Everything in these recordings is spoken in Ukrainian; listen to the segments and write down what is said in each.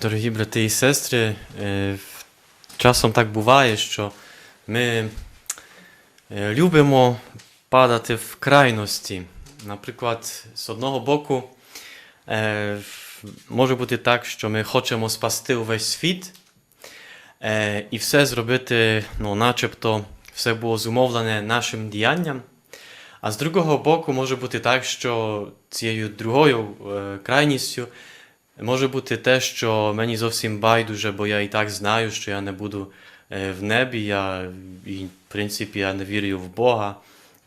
Дорогі брати і сестри, е, часом так буває, що ми е, любимо падати в крайності. Наприклад, з одного боку, е, може бути так, що ми хочемо спасти увесь світ і все зробити, ну, начебто, все було зумовлене нашим діянням. А з другого боку, може бути так, що цією другою крайністю може бути те, що мені зовсім байдуже, бо я і так знаю, що я не буду е, в небі, я, і, в принципі, я не вірю в Бога.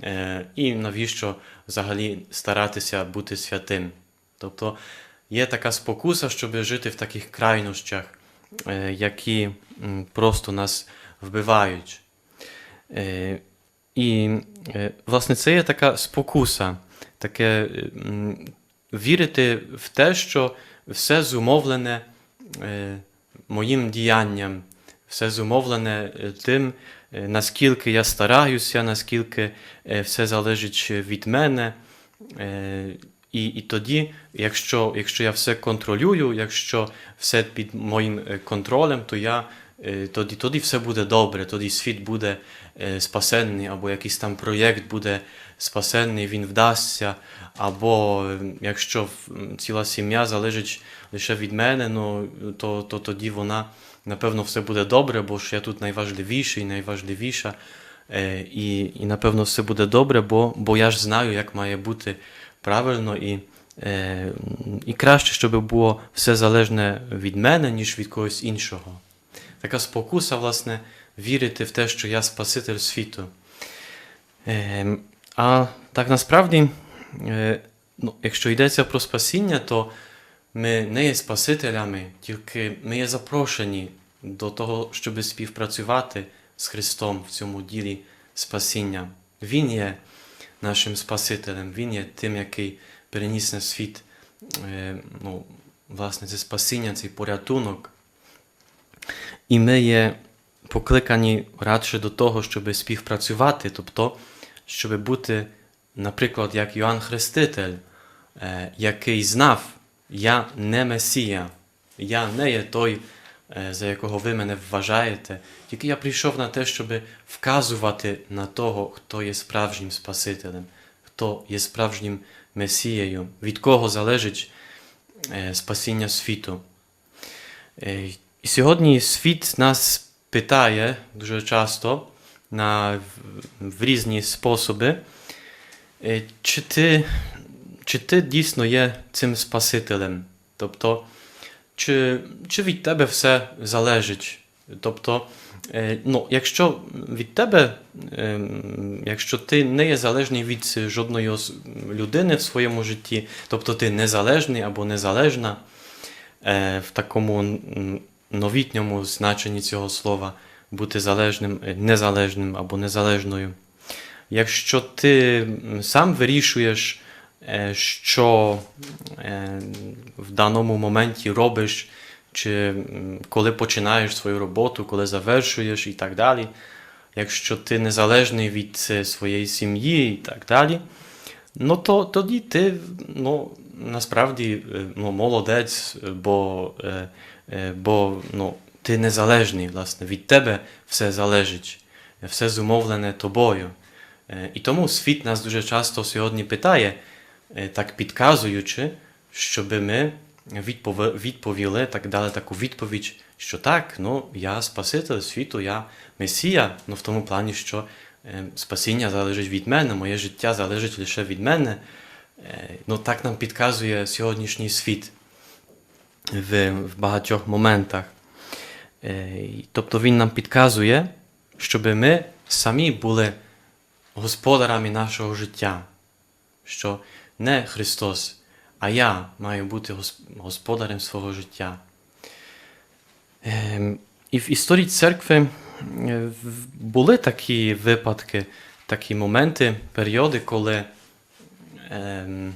Е, І навіщо взагалі старатися бути святим? Тобто є така спокуса, щоб жити в таких крайнощах, е, які просто нас вбивають. І, власне, це є така спокуса, таке вірити в те, що все зумовлене е, моїм діянням, все зумовлене е, тим, е, наскільки я стараюся, наскільки все залежить від мене. І, і тоді, якщо, якщо я все контролюю, якщо все під моїм контролем, то я тоді, тоді все буде добре, тоді світ буде спасенний, або якийсь там проєкт буде спасенний, він вдасться. Або якщо ціла сім'я залежить лише від мене, ну, то, то тоді вона, напевно, все буде добре, бо ж я тут найважливіший, найважливіша. І, і напевно все буде добре, бо, бо я ж знаю, як має бути правильно і, і краще, щоб було все залежне від мене, ніж від когось іншого. Така спокуса, власне, вірити в те, що я Спаситель світу. Е, а так насправді, е, ну, якщо йдеться про спасіння, то ми не є Спасителями, тільки ми є запрошені до того, щоб співпрацювати з Христом в цьому ділі спасіння. Він є нашим Спасителем, Він є тим, який переніс на світ е, ну, власне, це спасіння, цей порятунок. І ми є покликані радше до того, щоб співпрацювати, тобто, щоб бути, наприклад, як Йоанн Хреститель, е, який знав, я не Месія, я не є той, е, за якого ви мене вважаєте, тільки я прийшов на те, щоб вказувати на того, хто є справжнім Спасителем, хто є справжнім Месією, від кого залежить е, спасіння світу. І сьогодні світ нас питає дуже часто на, в, різні способи, е, чи ти, чи ти дійсно є цим Спасителем? Тобто, чи, чи від тебе все залежить? Тобто, е, ну, якщо від тебе, е, якщо ти не є залежний від жодної людини в своєму житті, тобто ти незалежний або незалежна е, в такому новітньому значенні цього слова, бути залежним, е, незалежним або незалежною. Якщо ти сам вирішуєш, е, що е, в даному моменті робиш, чи коли починаєш свою роботу, коли завершуєш і так далі. Якщо ти незалежний від своєї сім'ї і так далі, ну то тоді ти ну, насправді ну, молодець, бо, бо ну, ти незалежний, власне, від тебе все залежить, е, все зумовлене тобою. Е, І тому світ нас дуже часто сьогодні питає, е, так підказуючи, щоб ми відповіли, так дали таку відповідь, що так, ну я Спаситель світу, я Месія, ну в тому плані, що е, спасіння залежить від мене, моє життя залежить лише від мене. Е, Ну так нам підказує сьогоднішній світ в, в багатьох моментах. Е, Тобто він нам підказує, щоб ми самі були господарами нашого життя, що не Христос, а я маю бути господарем свого життя. Ем, І в історії церкви е, були такі випадки, такі моменти, періоди, коли, ем,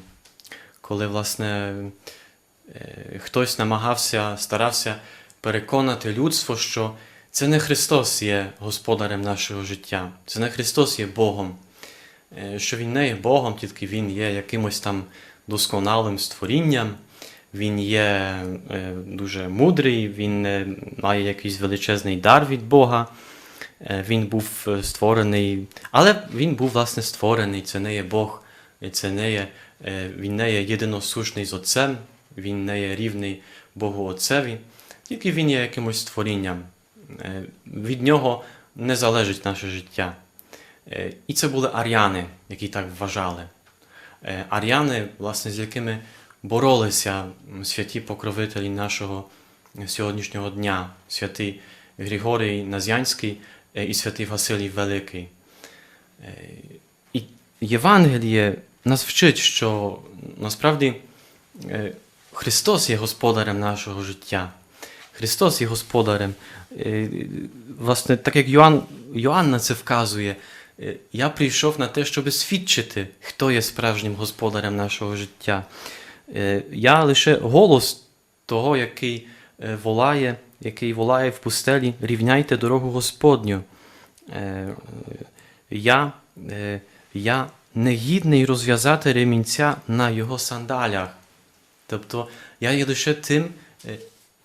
коли власне, е, хтось намагався, старався переконати людство, що це не Христос є господарем нашого життя, це не Христос є Богом, е, що Він не є Богом, тільки Він є якимось там досконалим створінням, він є е, дуже мудрий, він е, має якийсь величезний дар від Бога. Е, Він був е, створений, але він був власне створений. Це не є Бог, це не є, е, він не є єдиносушний з Отцем, він не є рівний Богу Отцеві, тільки він є якимось створінням. Е, Від нього не залежить наше життя. Е, І це були ар'яни, які так вважали. Е, Ар'яни, власне, з якими боролися святі покровителі нашого сьогоднішнього дня, святий Григорій Назянський і святий Василій Великий. І Євангеліє нас вчить, що насправді Христос є господарем нашого життя. Христос є господарем. Е, Власне, так як Йоанн, Йоанн на це вказує, е, я прийшов на те, щоб свідчити, хто є справжнім господарем нашого життя. Е, Я лише голос того, який волає, який волає в пустелі, рівняйте дорогу Господню. Я, я негідний розв'язати ремінця на його сандалях. Тобто я є лише тим, е,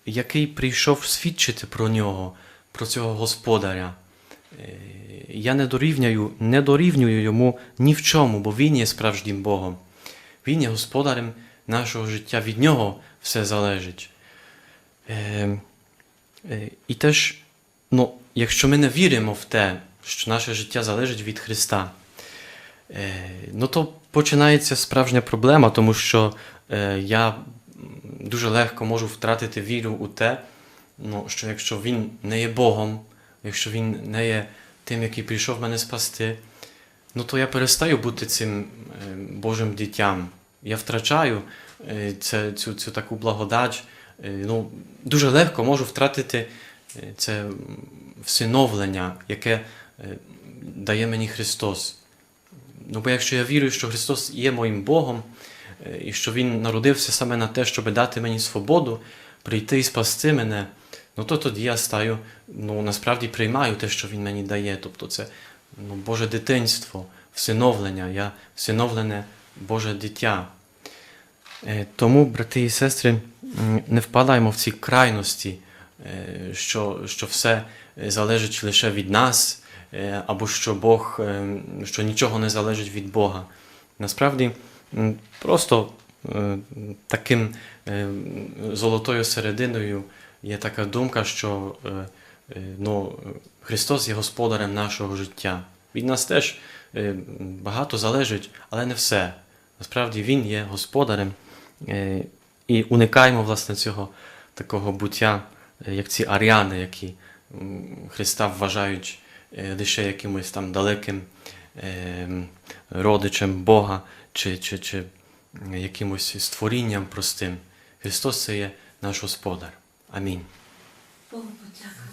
який прийшов свідчити про нього, про цього господаря. Е, Я не дорівнюю, не дорівнюю йому ні в чому, бо він є справжнім Богом. Він є господарем нашого життя, від нього все залежить. Е, І теж, ну, якщо ми не віримо в те, що наше життя залежить від Христа, ну то починається справжня проблема, тому що е, я дуже легко можу втратити віру у те, ну, що якщо Він не є Богом, якщо Він не є тим, який прийшов мене спасти, ну то я перестаю бути цим е, Божим дитям. Я втрачаю е, це, цю, цю таку благодать. Е, Ну, дуже легко можу втратити е, це всиновлення, яке е, дає мені Христос. Ну, бо якщо я вірю, що Христос є моїм Богом, е, і що Він народився саме на те, щоб дати мені свободу, прийти і спасти мене, ну то тоді я стаю, ну насправді приймаю те, що Він мені дає. Тобто це ну, Боже дитинство, всиновлення, я всиновлене Боже дитя. Е, Тому, брати і сестри, не впадаємо в ці крайності, е, що, що все залежить лише від нас, або що Бог, е, що нічого не залежить від Бога. Насправді, просто е, таким е, золотою серединою є така думка, що е, е, ну, Христос є господарем нашого життя. Від нас теж е, багато залежить, але не все. Насправді Він є господарем. Е, І уникаємо власне цього такого буття, е, як ці аріани, які Христа вважають е, лише якимось там далеким е, родичем Бога чи, чи, чи якимось створінням простим. Христос це є наш Господар. Амінь. Богу подяка.